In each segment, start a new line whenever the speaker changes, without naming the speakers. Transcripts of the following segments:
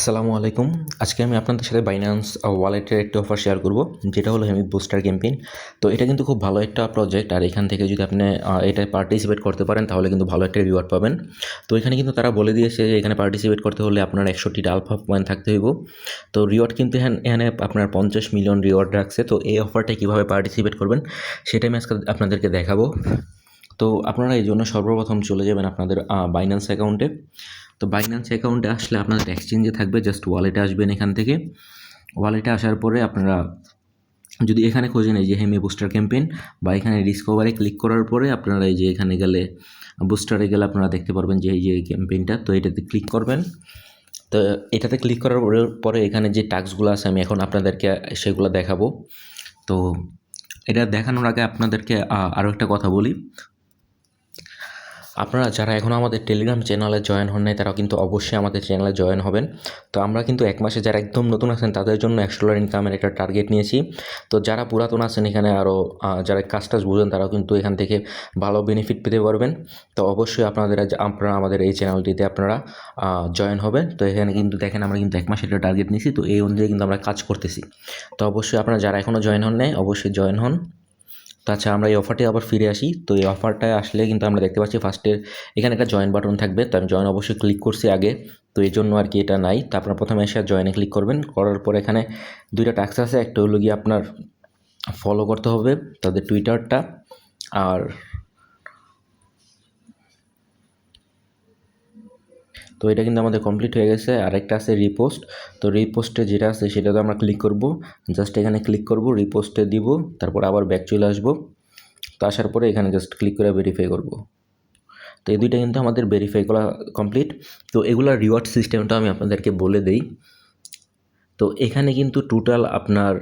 আসসালামু আলাইকুম। আজকে আমি আপনাদের সাথে বাইন্যান্স ওয়ালেটের একটি অফার শেয়ার করব যেটা হলো হেমি বুস্টার ক্যাম্পেইন তো এটা কিন্তু খুব ভালো একটা প্রজেক্ট আর এখান থেকে যদি আপনি আহ, এটায় পার্টিসিপেট করতে পারেন তাহলে কিন্তু ভালো একটা রিওয়ার্ড পাবেন। তো এখানে কিন্তু তারা বলে দিয়েছে যে এখানে পার্টিসিপেট করতে হলে আপনার একশোটি আলফা পয়েন্ট থাকতে হইব। তো রিওয়ার্ড কিন্তু এখান- এখানে আপনার পঞ্চাশ মিলিয়ন রিওয়ার্ড রাখছে। তো এই অফারটা কীভাবে পার্টিসিপেট করবেন সেটা আমি আজকে আপনাদেরকে দেখাবো। তো আপনারা এই জন্য সর্বপ্রথম চলে যাবেন আপনাদের বাইন্যান্স অ্যাকাউন্টে তো বাইন্যান্স অ্যাকাউন্টে আসলে আপনাদের এক্সচেঞ্জে থাকবে জাস্ট ওয়ালেটে আসবেন এখান থেকে। ওয়ালেটে আসার পরে আপনারা যদি এখানে খোঁজেন, এই যে হেমি বুস্টার ক্যাম্পেইন বা এখানে ডিসকভারে ক্লিক করার পরে আপনারা এই যে এখানে গেলে বুস্টারে গেলে আপনারা দেখতে পারবেন যে এই যে ক্যাম্পেইনটা তো এটাতে ক্লিক করবেন। তো এটাতে ক্লিক করার পরে- পরে এখানে যে টাস্কগুলো আছে, আমি এখন আপনাদেরকে সেগুলো দেখাবো। তো এটা দেখানোর আগে আপনাদেরকে আরও একটা কথা বলি। আপনারা যারা এখনও আমাদের টেলিগ্রাম চ্যানেলে জয়েন হন নাই তারা কিন্তু অবশ্যই আমাদের চ্যানেলে জয়েন হবেন। তো আমরা কিন্তু এক মাসে যারা একদম নতুন আছেন, তাদের জন্য একশো ডলার ইনকামের একটা টার্গেট নিয়েছি। তো যারা পুরাতন আছেন এখানে আরও যারা কাজ টাজ বুঝেন, তারাও কিন্তু এখান থেকে ভালো বেনিফিট পেতে পারবেন। তো অবশ্যই আপনাদের আপনারা আমাদের এই চ্যানেলটিতে আপনারা জয়েন হবেন। তো এখানে কিন্তু দেখেন, আমরা কিন্তু এক মাসের একটা টার্গেট নিয়েছি। তো এই অনুযায়ী কিন্তু আমরা কাজ করতেছি। তো অবশ্যই আপনারা যারা এখনও জয়েন হন নাই, অবশ্যই জয়েন হন। তো আচ্ছা আমরা এই অফারটি আবার ফিরে আসি। তো এই অফারটায় আসলে কিন্তু আমরা দেখতে পাচ্ছি ফার্স্টের এখানে একটা জয়েন বাটন থাকবে। তো আমি জয়েন অবশ্যই ক্লিক করছি আগে। তো এই জন্য আর কি এটা নাই। তো আপনারা প্রথমে এসে জয়েনে ক্লিক করবেন। করার পর এখানে দুইটা ট্যাক্স আছে। একটা হলো গিয়ে আপনার ফলো করতে হবে তাদের টুইটারটা আর তো এটা কিন্তু আমাদের কমপ্লিট হয়ে গেছে। আর একটা আছে রিপোস্ট তো রিপোস্টে যেটা আছে সেটাতে আমরা ক্লিক করব। জাস্ট এখানে ক্লিক করব রিপোস্টে দিব, তারপর আবার ব্যাক চলে আসব। তো আসার পরে এখানে জাস্ট ক্লিক করে ভেরিফাই করব। তো এই দুইটা কিন্তু আমাদের ভেরিফাই করা কমপ্লিট তো এগুলোর রিওয়ার্ড সিস্টেমটা আমি আপনাদেরকে বলে দেই। তো এখানে কিন্তু টোটাল আপনার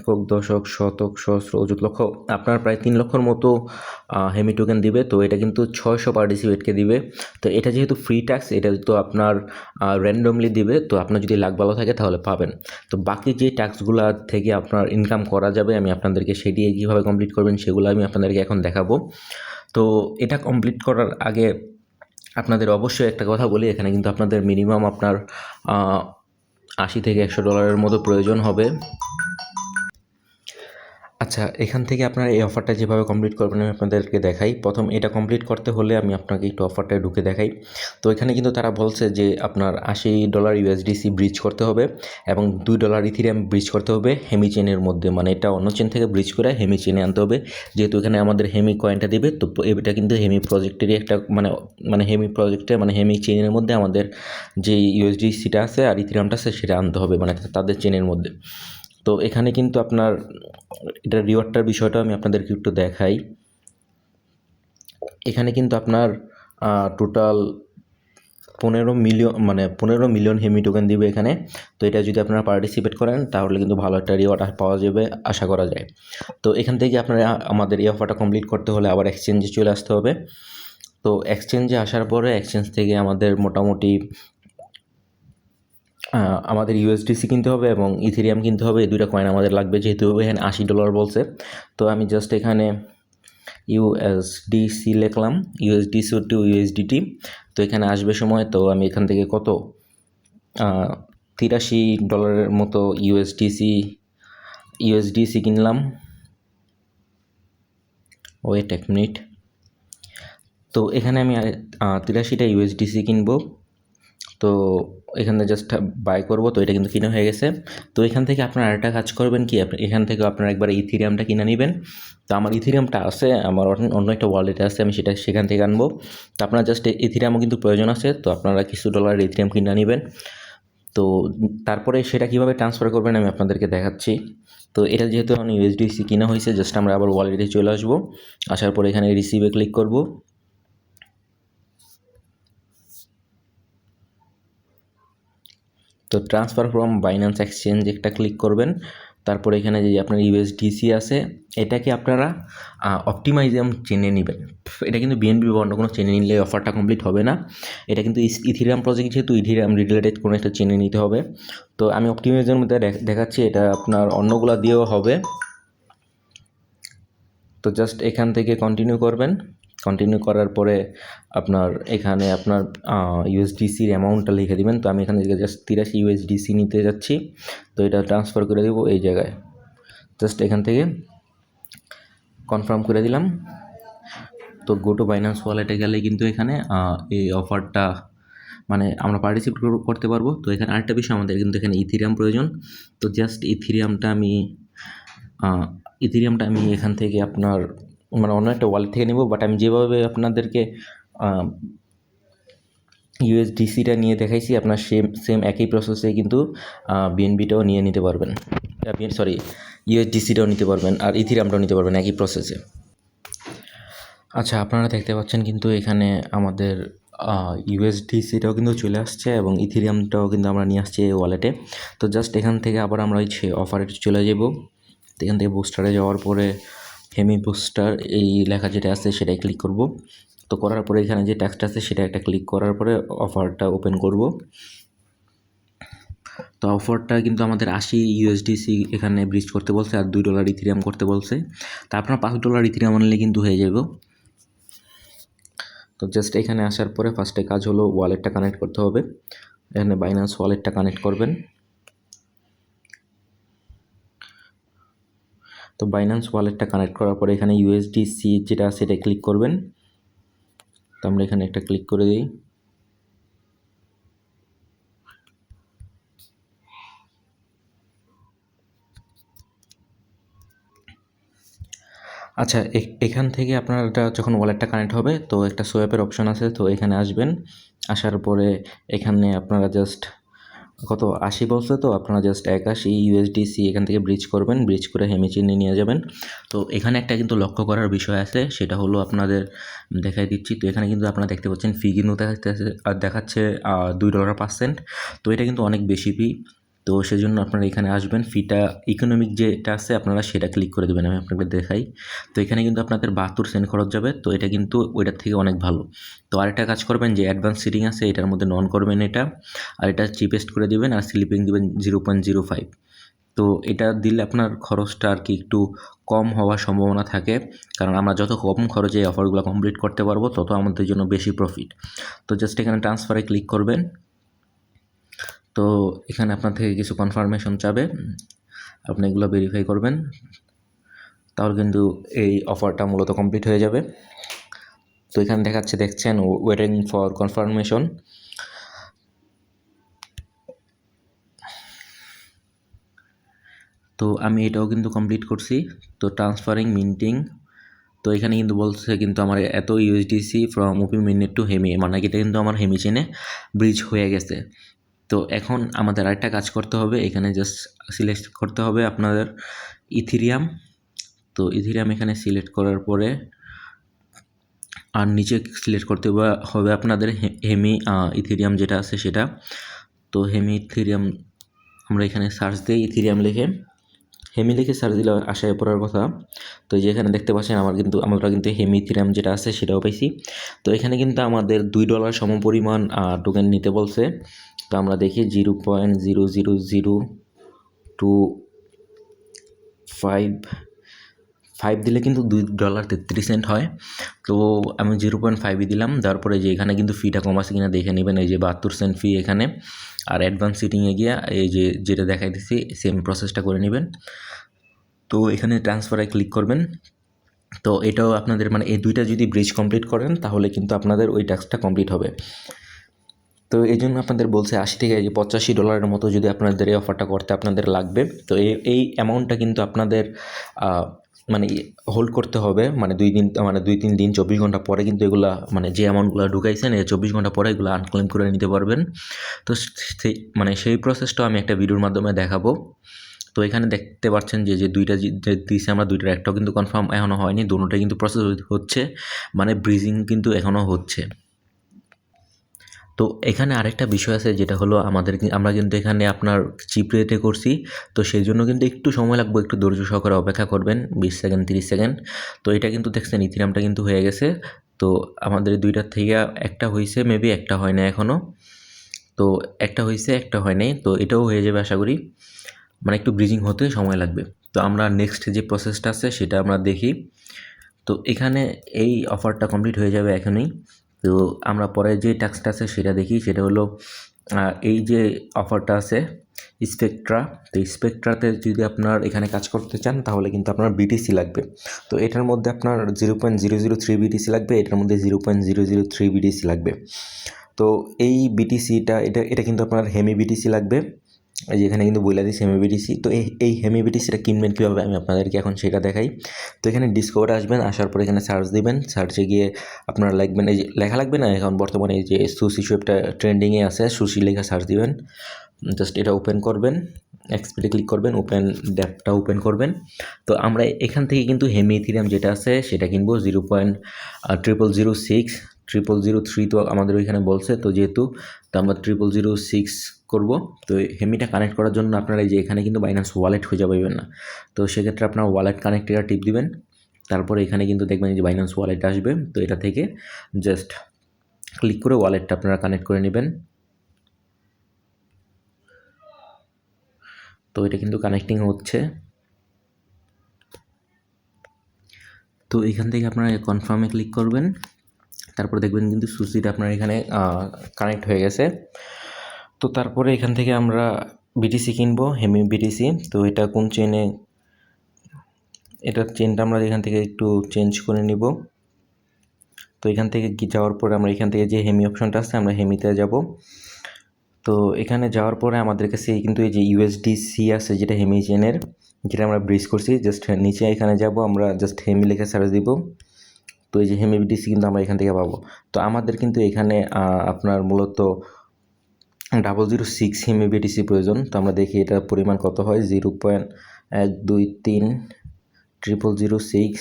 একক, দশক, শতক, সহস্র, অযুত লক্ষ। আপনার প্রায় তিন লক্ষর মতো হেমি টোকেন দিবে, তো এটা কিন্তু ছয়শো পার্টিসিপেটকে দিবে। তো এটা যেহেতু ফ্রি ট্যাক্স এটা তো আপনার র্যান্ডমলি দিবে, তো আপনার যদি লাখ ভালো থাকে তাহলে পাবেন। তো বাকি যে ট্যাক্সগুলো থেকে আপনার ইনকাম করা যাবে, আমি আপনাদেরকে সেটি কীভাবে কমপ্লিট করবেন, সেগুলো আমি আপনাদেরকে এখন দেখাবো। তো এটা কমপ্লিট করার আগে আপনাদের অবশ্যই একটা কথা বলি, এখানে কিন্তু আপনাদের মিনিমাম আপনার আশি থেকে একশো ডলারের মতো প্রয়োজন হবে। আচ্ছা এখান থেকে আপনারা এই অফারটা যেভাবে কমপ্লিট করবেন, আমি আপনাদেরকে দেখাই। প্রথম এটা কমপ্লিট করতে হলে আমি আপনাকে একটু অফারটা ঢুকে দেখাই। তো এখানে কিন্তু তারা বলছে যে, আপনার আশি ডলার ইউএসডিসি ব্রিজ করতে হবে এবং দুই ডলার ইথিরিয়াম ব্রিজ করতে হবে হেমি চেনের মধ্যে। মানে এটা অন্য চেন থেকে ব্রিজ করে হেমি চেনে আনতে হবে। যেহেতু এখানে আমাদের হেমি কয়েনটা দেবে, তো এটা কিন্তু হেমি প্রজেক্টেরই একটা মানে মানে হেমি প্রজেক্টে মানে হেমি চেনের মধ্যে আমাদের যে ইউএসডিসিটা আছে আর ইথিরিয়ামটা আছে, সেটা আনতে হবে। মানে তাদের চেনের মধ্যে। তো এখানে কিন্তু আপনার, এটা রিওয়ার্ডটার বিষয়টা আমি আপনাদেরকে একটু দেখাই। এখানে কিন্তু আপনার টোটাল পনেরো মিলিয়ন মানে পনেরো মিলিয়ন হেমি টোকেন দিবে এখানে। তো এটা যদি আপনারা পার্টিসিপেট করেন, তাহলে কিন্তু ভালো একটা রিওয়ার্ড পাওয়া যাবে, আশা করা যায়। তো এখান থেকে আপনারা, আমাদের এই অফারটা কমপ্লিট করতে হলে আবার এক্সচেঞ্জে চলে আসতে হবে। তো এক্সচেঞ্জে আসার পরে এক্সচেঞ্জ থেকে আমাদের মোটামুটি আমাদের ইউএসডিসি কিনতে হবে এবং ইথেরিয়াম কিনতে হবে। এই দুইটা কয়েন আমাদের লাগবে যেহেতু এখানে আশি ডলার বলছে। তো আমি জাস্ট এখানে ইউএসডিসি লিখলাম। ইউএসডিসি টু ইউএসডিটি তো এখানে আসবে সময়, তো আমি এখান থেকে কত? তিরাশি ডলারের মতো ইউএসডিসি ইউএসডিসি কিনলাম। ওয়েট এক মিনিট তো এখানে আমি তিরাশিটা ইউএসডিসি কিনবো। তো এখানে জাস্ট বাই করব, তো এটা কিন্তু কিনে হয়ে গেছে। তো এখান থেকে আপনারা আরেকটা কাজ করবেন কি, আপনি এখান থেকে আপনারা একবার ইথিরিয়ামটা কিনে নেবেন। তো আমার ইথিরিয়ামটা আছে, আমার অন্য- একটা ওয়ালেটে আছে, আমি সেটা সেখান থেকে আনব। তো আপনার জাস্ট ইথিরিয়ামও কিন্তু প্রয়োজন আছে, তো আপনারা কিছু ডলার ইথিরিয়াম কিনে নেবেন। তো তারপরে সেটা কীভাবে ট্রান্সফার করবেন আমি আপনাদেরকে দেখাচ্ছি। তো এটা যেহেতু এখন ইউএসডিসি কিনা হয়েছে জাস্ট আমরা আবার ওয়ালেটে চলে আসব। আসার পরে এখানে রিসিভে ক্লিক করব। তো ট্রান্সফার ফ্রম বাইন্যান্স এক্সচেঞ্জ একটা ক্লিক করবেন। তারপরে এখানে যে আপনার ইউএসডিসি আছে, এটাকে আপনারা অপটিমাইজাম চেনে নেবেন। এটা কিন্তু বিএনপি বা অন্য কোনো চেনে নিলে অফারটা কমপ্লিট হবে না। এটা কিন্তু ইথিরিয়াম প্রজেক্ট যেহেতু ইথিরিয়াম রিলেটেড কোনো একটা চেনে নিতে হবে। তো আমি অপটিমাইজের মধ্যে দেখাচ্ছি, এটা আপনার অন্যগুলা দিয়েও হবে। তো জাস্ট এখান থেকে কন্টিনিউ করবেন। কন্টিনিউ করার পরে আপনার এখানে আপনার ইউএসডিসির অ্যামাউন্টটা লিখে দিবেন। তো আমি এখান থেকে জাস্ট তিরাশি ইউএসডিসি নিতে যাচ্ছি। তো এটা ট্রান্সফার করে দেবো এই জায়গায়। জাস্ট এখান থেকে কনফার্ম করে দিলাম। তো গো টু বাইন্যান্স ওয়ালেটে গেলে কিন্তু এখানে এই অফারটা মানে আমরা পার্টিসিপেট করতে পারব। তো এখানে আরেকটা বিষয় আমাদের কিন্তু এখানে ইথিরিয়াম প্রয়োজন। তো জাস্ট ইথিরিয়ামটা আমি ইথিরিয়ামটা আমি এখান থেকে আপনার মানে অন্য একটা ওয়ালেট থেকে নেব বাট আমি যেভাবে আপনাদেরকে ইউএসডিসিটা নিয়ে দেখাইছি, আপনার সেম সেম একই প্রসেসে কিন্তু বিএনবিটাও নিয়ে নিতে পারবেন। সরি ইউএসডিসিটাও নিতে পারবেন, আর ইথিরিয়ামটাও নিতে পারবেন একই প্রসেসে আচ্ছা আপনারা দেখতে পাচ্ছেন কিন্তু এখানে আমাদের ইউএসডিসিটাও কিন্তু চলে আসছে এবং ইথিরিয়ামটাও কিন্তু আমরা নিয়ে আসছি এই ওয়ালেটে তো জাস্ট এখান থেকে আবার আমরা ওই অফারে চলে যাব। এখান থেকে বুস্টারে যাওয়ার পরে হেমি বুস্টার এই লেখা যেটা আছে সেটাই ক্লিক করব। তো করার পরে এখানে যে ট্যাক্সটা আছে সেটা একটা ক্লিক করার পরে অফারটা ওপেন করব। তো অফারটা কিন্তু আমাদের আশি ইউএসডিসি এখানে ব্রিজ করতে বলছে আর দুই ডলার ইথিরিয়াম করতে বলছে। তা আপনার পাঁচ ডলার ইথিরিয়াম আনলে কিন্তু হয়ে যাবে। তো জাস্ট এখানে আসার পরে ফার্স্টে কাজ হলো ওয়ালেটটা কানেক্ট করতে হবে। এখানে বাইন্যান্স ওয়ালেটটা কানেক্ট করবেন। তো বাইন্যান্স ওয়ালেটটা কানেক্ট করার পরে এখানে ইউএসডিসি যেটা সেটা ক্লিক করবেন। তো আমরা এখানে একটা ক্লিক করে দিই। আচ্ছা এখান থেকে আপনার এটা যখন ওয়ালেটটা কানেক্ট হবে, তো একটা সোয়াপের অপশন আছে, তো এখানে আসবেন। আসার পরে এখানে আপনারা জাস্ট কত আশি বলছে তো আপনারা জাস্ট একাশি ইউএসডিসি এখান থেকে ব্রিজ করবেন ব্রিজ করে হেমিচিনি নিয়ে যাবেন। তো এখানে একটা কিন্তু লক্ষ্য করার বিষয় আছে, সেটা হলো আপনাদের দেখাই দিচ্ছি। তো এখানে কিন্তু আপনারা দেখতে পাচ্ছেন ফি কিন্তু দেখাচ্ছে, আর দেখাচ্ছে দুই ডলার পার্সেন্ট তো এটা কিন্তু অনেক বেশি ফি তো সেজন্য আপনারা এখানে আসবেন। ফিটা ইকোনমিক যেটা আছে, আপনারা সেটা ক্লিক করে দেবেন, আমি আপনাকে দেখাই। তো এখানে কিন্তু আপনাদের বাহাত্তর সেন্ট খরচ যাবে, তো এটা কিন্তু ওইটার থেকে অনেক ভালো। তো আরেকটা কাজ করবেন যে অ্যাডভান্স সিটিং আছে, এটার মধ্যে নন করবেন এটা, আর এটা চিপেস্ট করে দিবেন, আর স্লিপিং দিবেন জিরো পয়েন্ট জিরো ফাইভ তো এটা দিলে আপনার খরচটা আর কি একটু কম হওয়ার সম্ভাবনা থাকে, কারণ আমরা যত কম খরচে এই অফারগুলো কমপ্লিট করতে পারব, তত আমাদের জন্য বেশি প্রফিট তো জাস্ট এখানে ট্রান্সফারে ক্লিক করবেন। তো এখানে আপনার থেকে কিছু কনফার্মেশন চাবে। আপনি এগুলো ভেরিফাই করবেন। তাহলে কিন্তু এই অফারটা মূলত কমপ্লিট হয়ে যাবে। তো এখানে দেখাচ্ছে, দেখছেন ওয়েটিং ফর কনফার্মেশন তো আমি এটাও কিন্তু কমপ্লিট করছি। তো ট্রান্সফারিং মিন্টিং তো এখানে কিন্তু বলছে কিন্তু আমার এত USDC from OP mainnet to Hemi মানে এটা কিন্তু আমার হেমি চেনে। ব্রিজ হয়ে গেছে। তো এখন আমাদের আরেকটা কাজ করতে হবে, এখানে জাস্ট সিলেক্ট করতে হবে আপনাদের ইথিরিয়াম তো ইথিরিয়াম এখানে সিলেক্ট করার পরে আর নিচে সিলেক্ট করতে হবে- আপনাদের হেমি ইথিরিয়াম যেটা আছে সেটা। তো হেমি ইথিরিয়াম আমরা এখানে সার্চ দিই ইথিরিয়াম লিখে। হেমি লিখে সার্চ দিলে আশায় পড়ার কথা। তো এই যে এখানে দেখতে পাচ্ছেন আমার কিন্তু, আমরা কিন্তু হেমি ইথিরিয়াম যেটা আছে সেটাও পাইছি। তো এখানে কিন্তু আমাদের দুই ডলার সমপরিমাণ টোকেন নিতে বলছে। তো আমরা দেখি zero point zero zero zero two five five দিলে কিন্তু দুই ডলার তেত্রিশ সেন্ট হয়। তো আমি জিরো পয়েন্ট ফাইভই দিলাম, তারপরে যে এখানে কিন্তু ফিটা কম আছে কিনা দেখে নেবেন, এই যে বাহাত্তর সেন্ট ফি এখানে। আর অ্যাডভান্স সিটিংয়ে গিয়ে এই যে যেটা দেখাই দিচ্ছি সেম প্রসেসটা করে নেবেন। তো এখানে ট্রান্সফারে ক্লিক করবেন। তো এটাও আপনাদের মানে এই দুইটা যদি ব্রিজ কমপ্লিট করেন, তাহলে কিন্তু আপনাদের ওই টাস্কটা কমপ্লিট হবে। তো এই জন্য আপনাদের বলছে আশি থেকে যে পঁচাশি ডলারের মতো যদি আপনাদের এই অফারটা করতে আপনাদের লাগবে। তো এই এই অ্যামাউন্টটা কিন্তু আপনাদের মানে হোল্ড করতে হবে। মানে দুই দিন মানে দুই তিন দিন, চব্বিশ ঘণ্টা পরে কিন্তু এগুলা মানে যে অ্যামাউন্টগুলো ঢুকাইছেন, এই চব্বিশ ঘণ্টা পরে এগুলো আনক্লেম করে নিতে পারবেন। তো সেই মানে সেই প্রসেসটাও আমি একটা ভিডিওর মাধ্যমে দেখাবো। তো এখানে দেখতে পাচ্ছেন যে যে দুইটা যে আমরা দুইটার, একটাও কিন্তু কনফার্ম এখনও হয়নি, দুটোটাই কিন্তু প্রসেস হচ্ছে। মানে ব্রিজিং কিন্তু এখনও হচ্ছে। তো এখানে আরেকটা বিষয় আছে, যেটা হলো আমাদের আমরা কিন্তু এখানে আপনার চিপ রেটে করছি। তো সেই জন্য কিন্তু একটু সময় লাগবে, একটু ধৈর্য সহকারে অপেক্ষা করবেন, বিশ সেকেন্ড, তিরিশ সেকেন্ড। তো এটা কিন্তু দেখছেন, ইথিরামটা কিন্তু হয়ে গেছে। তো আমাদের দুইটার থেকে একটা হয়েছে মেবি একটা হয় না এখনও তো একটা হয়েছে, একটা হয় নাই, তো এটাও হয়ে যাবে আশা করি। মানে একটু ব্রিজিং হতে সময় লাগবে। তো আমরা নেক্সট যে প্রসেসটা আছে, সেটা আমরা দেখি। তো এখানে এই অফারটা কমপ্লিট হয়ে যাবে এখনই। তো আমরা পরে যে টাস্কটা আছে সেটা দেখি। সেটা হলো এই যে অফারটা আছে স্পেকট্রা তো স্পেকট্রাতে যদি আপনার এখানে কাজ করতে চান, তাহলে কিন্তু আপনার বিটিসি লাগবে। তো এটার মধ্যে আপনার zero point zero zero three BTC লাগবে, এটার মধ্যে zero point zero zero three BTC লাগবে। তো এই বিটিসিটা এটা এটা কিন্তু আপনার হেমি বিটিসি লাগবে। এই যে এখানে কিন্তু বইলা দিচ্ছে হেমি বিটিসি তো এই এই হেমি বিটিসিটা কিনবেন কীভাবে আমি আপনাদেরকে এখন সেটা দেখাই। তো এখানে ডিসকভারে আসবেন, আসার পর এখানে সার্চ দিবেন সার্চে গিয়ে আপনারা লিখবেন, এই যে লেখা লাগবে না? এখন বর্তমানে এই যে সুশি শোয়েবটা ট্রেন্ডিংয়ে আছে সুশি লেখা সার্চ দিবেন। জাস্ট এটা ওপেন করবেন এক্সপিডে ক্লিক করবেন ওপেন ড্যাপটা ওপেন করবেন। তো আমরা এখান থেকে কিন্তু হেমি ইথিরিয়াম যেটা আছে, সেটা কিনবো zero point triple zero six triple zero three তো আমাদের ওইখানে বলছে। তো যেহেতু, তো আমরা ট্রিপল জিরো সিক্স করব। তো হেমিটা কানেক্ট করার জন্য আপনারা এই যে এখানে কিন্তু বাইন্যান্স ওয়ালেট খুঁজে পাবেন না। তো সেক্ষেত্রে আপনার ওয়ালেট কানেক্টের টিপ দিবেন। তারপরে এখানে কিন্তু দেখবেন যে বাইন্যান্স ওয়ালেট আসবে। তো এটা থেকে জাস্ট ক্লিক করে ওয়ালেটটা আপনারা কানেক্ট করে নেবেন। তো এটা কিন্তু কানেক্টিং হচ্ছে। তো এখান থেকে আপনারা কনফার্মে ক্লিক করবেন। তারপর দেখবেন কিন্তু সুসিটা আপনার এখানে কানেক্ট হয়ে গেছে। তো তারপরে এখান থেকে আমরা বিটিসি কিনবো হেমি বিটিসি তো এটা কোন চেনে এটার চেনটা আমরা এখান থেকে একটু চেঞ্জ করে নিব। তো এখান থেকে যাওয়ার পরে আমরা এখান থেকে যে হেমি অপশনটা আছে আমরা হেমিতে যাব। তো এখানে যাওয়ার পরে আমাদের কাছে কিন্তু এই যে ইউএসডিসি আছে, যেটা হেমি চেনের যেটা আমরা ব্রিজ করছি জাস্ট নিচে এখানে যাব, আমরা জাস্ট হেমি লিখে সার্চ দিব। তো এই যে হেমি বিটিসি কিন্তু আমরা এখান থেকে পাবো। তো আমাদের কিন্তু এখানে আপনার মূলত double zero six Hemi BTC প্রয়োজন। তো আমরা দেখি এটার পরিমাণ কত হয়? জিরো পয়েন্ট এক দুই তিন ট্রিপল জিরো সিক্স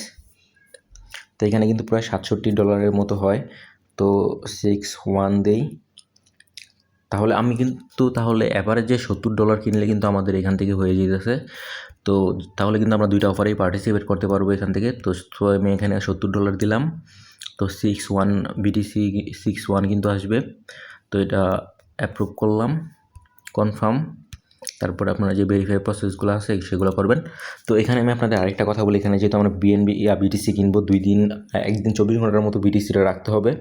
তো এখানে কিন্তু প্রায় সাতষট্টি ডলারের মতো হয়। তো সিক্স ওয়ান দেই। তাহলে আমি কিন্তু তাহলে অ্যাভারেজে সত্তর ডলার কিনলে কিন্তু আমাদের এখান থেকে হয়ে যেতেছে। তো তাহলে কিন্তু আমরা দুইটা অফারেই পার্টিসিপেট করতে পারব এখান থেকে। তো আমি এখানে সত্তর ডলার দিলাম। তো six one BTC six one কিন্তু আসবে। তো এটা অ্যাপ্রুভ করলাম কনফার্ম তারপরে আপনারা যে ভেরিফাই প্রসেসগুলো আছে সেগুলো করবেন। তো এখানে আমি আপনাদের আরেকটা কথা বলি, এখানে যেহেতু আমরা বিএনবি ইয়া বিটিসি কিনবো, দুই দিন একদিন চব্বিশ ঘণ্টার মতো বিটিসিটা রাখতে হবে।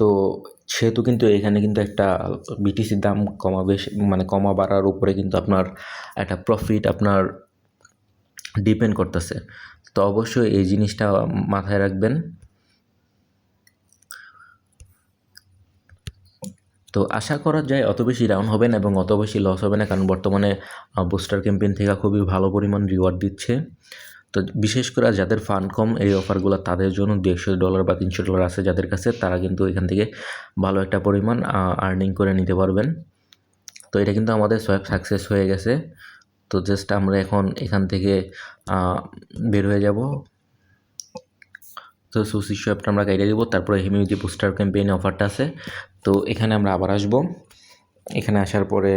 তো সেহেতু কিন্তু এখানে কিন্তু একটা বিটিসির দাম কমা বেশ মানে কমা বাড়ার উপরে কিন্তু আপনার একটা প্রফিট আপনার ডিপেন্ড করতেছে। তো অবশ্যই এই জিনিসটা মাথায় রাখবেন। তো আশা করা যায় অত বেশি ডাউন হবে না এবং অত বেশি লস হবে না, কারণ বর্তমানে বুস্টার ক্যাম্পেইন থেকে খুবই ভালো পরিমাণ রিওয়ার্ড দিচ্ছে। তো বিশেষ করে যাদের ফান্ড কম এই অফারগুলো তাদের জন্য দেড়শো ডলার বা তিনশো ডলার আছে যাদের কাছে, তারা কিন্তু এখান থেকে ভালো একটা পরিমাণ আর্নিং করে নিতে পারবেন। তো এটা কিন্তু আমাদের সোয়াব সাকসেস হয়ে গেছে। তো জাস্ট আমরা এখন এখান থেকে বের হয়ে যাব। তো সুসি শপটা আমরা গাইডে দেবো, তারপরে হিমিউজি বুস্টার ক্যাম্পেইন অফারটা আছে। তো এখানে আমরা আবার আসব। এখানে আসার পরে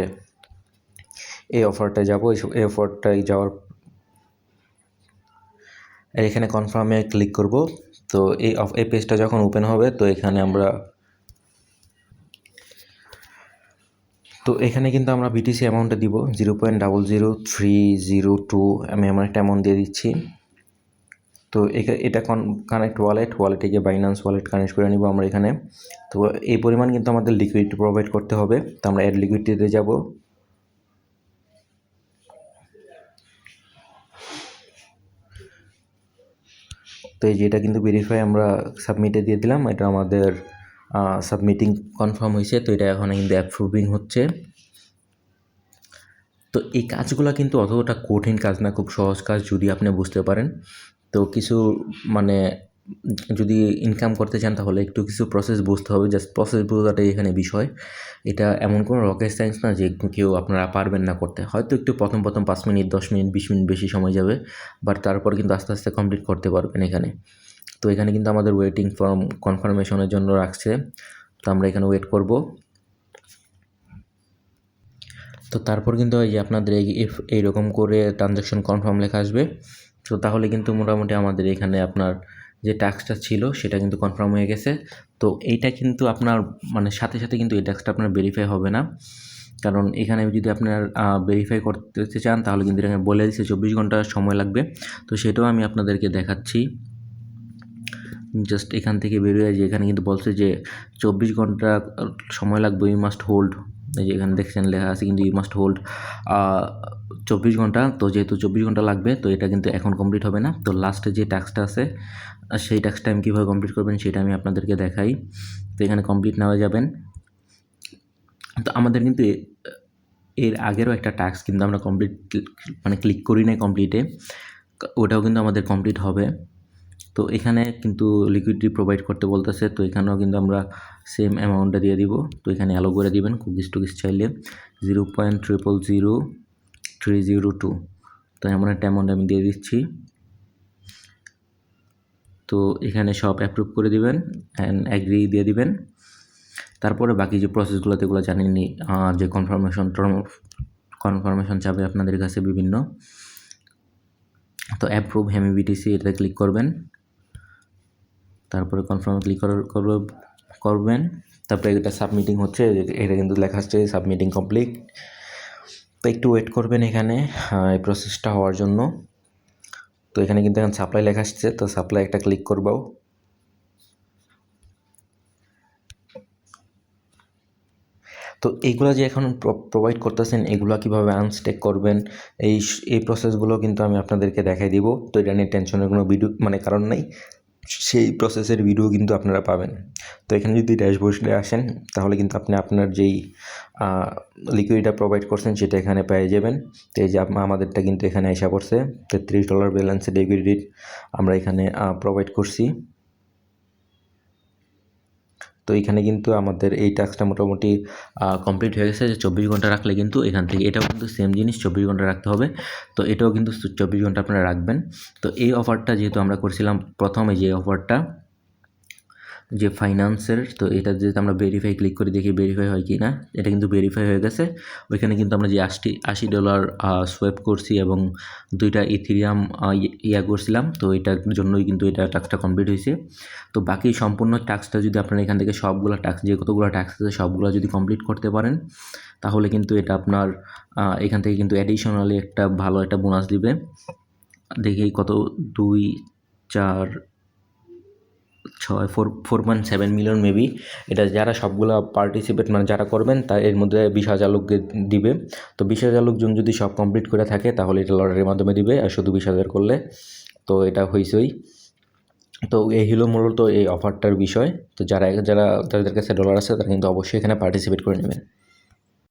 এই অফারটায় যাব। এই অফারটায় যাওয়ার এখানে কনফার্মে ক্লিক করব। তো এই এই পেজটা যখন ওপেন হবে, তো এখানে আমরা তো এখানে কিন্তু আমরা বিটিসি অ্যামাউন্টটা দিব। Zero point double zero three zero two আমি আমার একটা অ্যামাউন্ট দিয়ে দিচ্ছি। তো এটা কন কানেক্ট ওয়ালেট ওয়ালেটে গিয়ে বাইন্যান্স ওয়ালেট কানেক্ট করে নিব আমরা এখানে। তো এই পরিমাণ কিন্তু আমাদের লিকুইড প্রোভাইড করতে হবে। তো আমরা অ্যাড লিকুইডিতে যাব। তো এই যে এটা কিন্তু ভেরিফাই আমরা সাবমিটে দিয়ে দিলাম। এটা আমাদের সাবমিটিং কনফার্ম হয়েছে। তো এটা এখন কিন্তু অ্যাপ্রুভিং হচ্ছে। তো এই কাজগুলো কিন্তু অতটা কঠিন কাজ না, খুব সহজ কাজ, যদি আপনি বুঝতে পারেন। তো কিছু মানে যদি ইনকাম করতে চান তাহলে একটু কিছু প্রসেস বুঝতে হবে। জাস্ট প্রসেস বোঝাটাই এখানে বিষয়। এটা এমন কোনো রকেট সায়েন্স না যে কেউ আপনারা পারবেন না করতে। হয়তো একটু প্রথম প্রথম পাঁচ মিনিট, দশ মিনিট, বিশ মিনিট বেশি সময় যাবে বাট তারপর কিন্তু আস্তে আস্তে কমপ্লিট করতে পারবেন এখানে। তো এখানে কিন্তু আমাদের ওয়েটিং ফর্ম কনফার্মেশনের জন্য রাখছে। তো আমরা এখানে ওয়েট করব। তো তারপর কিন্তু এই যে আপনাদের এই এইরকম করে ট্রানজ্যাকশন কনফার্ম লেখা আসবে। তো তাহলে কিন্তু মোটামুটি আমাদের এখানে আপনার যে ট্যাক্সটা ছিল সেটা কিন্তু কনফার্ম হয়ে গেছে। তো এইটা কিন্তু আপনার মানে সাথে সাথে কিন্তু এই ট্যাক্সটা আপনার ভেরিফাই হবে না। কারণ এখানে যদি আপনার ভেরিফাই করতে চান তাহলে কিন্তু এখানে বলে দিচ্ছে চব্বিশ ঘণ্টা সময় লাগবে। তো সেটাও আমি আপনাদেরকে দেখাচ্ছি। জাস্ট এখান থেকে বেরিয়ে যে এখানে কিন্তু বলছে যে চব্বিশ ঘণ্টা সময় লাগবে ইউ মাস্ট হোল্ড এই যে এখানে দেখছেন লেখা আছে কিন্তু ইউ মাস্ট হোল্ড চব্বিশ ঘণ্টা। তো যেহেতু চব্বিশ ঘণ্টা লাগবে, তো এটা কিন্তু এখন কমপ্লিট হবে না। তো লাস্টে যে টাস্কটা আছে সেই টাস্কটা আমি কীভাবে কমপ্লিট করবেন সেটা আমি আপনাদেরকে দেখাই। তো এখানে কমপ্লিট নেওয়া যাবেন। তো আমাদের কিন্তু এর আগেরও একটা টাস্ক কিন্তু আমরা কমপ্লিট মানে ক্লিক করি নাই কমপ্লিটে ওটাও কিন্তু আমাদের কমপ্লিট হবে। তো এখানে কিন্তু লিকুইডিটি প্রোভাইড করতে বলতেছে তো এখানেও কিন্তু আমরা সেম অ্যামাউন্টটা দিয়ে দিব। তো এখানে অ্যালো করে দিবেন কুকিজ টুকিজ চাইলে। Zero point triple zero three zero two তো এমন একটা অ্যামাউন্ট আমি দিয়ে দিচ্ছি। তো এখানে সব অ্যাপ্রুভ করে দিবেন অ্যান্ড অ্যাগ্রি দিয়ে দিবেন। তারপরে বাকি যে প্রসেসগুলো এগুলো জানেননি আহ, যে কনফার্মেশন কনফার্মেশন চাবে আপনাদের কাছে বিভিন্ন। তো অ্যাপ্রুভ হেমি বিটিসি এটাতে ক্লিক করবেন। তারপরে কনফার্মে ক্লিক করার, করবে- করবেন। তারপরে এটা সাবমিটিং হচ্ছে, এটা কিন্তু লেখা আসছে সাবমিটিং কমপ্লিট তো একটু ওয়েট করবেন এখানে এই প্রসেসটা হওয়ার জন্য। তো এখানে কিন্তু এখন সাপ্লাই লেখা আসছে, তো সাপ্লাই একটা ক্লিক করব তো এইগুলো যে এখন প্রোভাইড করতেছেন, এগুলো কীভাবে আনস্টেক করবেন, এই এই প্রসেসগুলো কিন্তু আমি আপনাদেরকে দেখাই দিব। তো এটা নিয়ে টেনশনের কোনো ভিডিও মানে কারণ নেই। সেই প্রসেসের ভিডিও কিন্তু আপনারা পাবেন। তো এখানে যদি ড্যাশবোর্ডে আসেন, তাহলে কিন্তু আপনি আপনার যেই লিকুইডটা প্রোভাইড করছেন, সেটা এখানে পেয়ে যাবেন। তো এই যে আমাদেরটা কিন্তু এখানে এসে পড়ছে। তেত্রিশ ডলার ব্যালেন্সে ডেবিট আমরা এখানে প্রোভাইড করছি। তো এখানে কিন্তু আমাদের এই টাস্কটা মোটামুটি কমপ্লিট হয়ে গেছে যে চব্বিশ ঘণ্টা রাখলে কিন্তু এখান থেকে এটাও কিন্তু সেম জিনিস চব্বিশ ঘণ্টা রাখতে হবে। তো এটাও কিন্তু চব্বিশ ঘণ্টা আপনারা রাখবেন। তো এই অফারটা যেহেতু আমরা করছিলাম, প্রথমে যে অফারটা যে ফাইন্যান্সের তো এটা যেহেতু আমরা ভেরিফাই ক্লিক করে দেখি ভেরিফাই হয় কি না এটা কিন্তু ভেরিফাই হয়ে গেছে। ওইখানে কিন্তু আমরা যে আশি আশি ডলার সোয়েপ করছি এবং দুইটা ইথিরিয়াম ইয়া করছিলাম, তো এটার জন্যই কিন্তু এটা টাস্কটা কমপ্লিট হয়েছে। তো বাকি সম্পূর্ণ টাস্কটা যদি আপনারা এখান থেকে সবগুলো টাস্ক যে কতগুলো টাস্ক আছে সবগুলো যদি কমপ্লিট করতে পারেন, তাহলে কিন্তু এটা আপনার এখান থেকে কিন্তু অ্যাডিশনালি একটা ভালো একটা বোনাস দিবে। দেখি কত, দুই, চার ছয় four four point seven million maybe এটা যারা সবগুলো পার্টিসিপেট মানে যারা করবেন, তা এর মধ্যে বিশ হাজার লোককে দিবে। তো বিশ হাজার লোকজন যদি সব কমপ্লিট করে থাকে, তাহলে এটা লটারির মাধ্যমে দিবে, আর শুধু বিশ হাজার করলে। তো এটা হয়েছেই তো এই হলো মূলত এই অফারটার বিষয়। তো যারা যারা, যাদের কাছে ডলার আছে, তারা কিন্তু অবশ্যই এখানে পার্টিসিপেট করে নেবেন।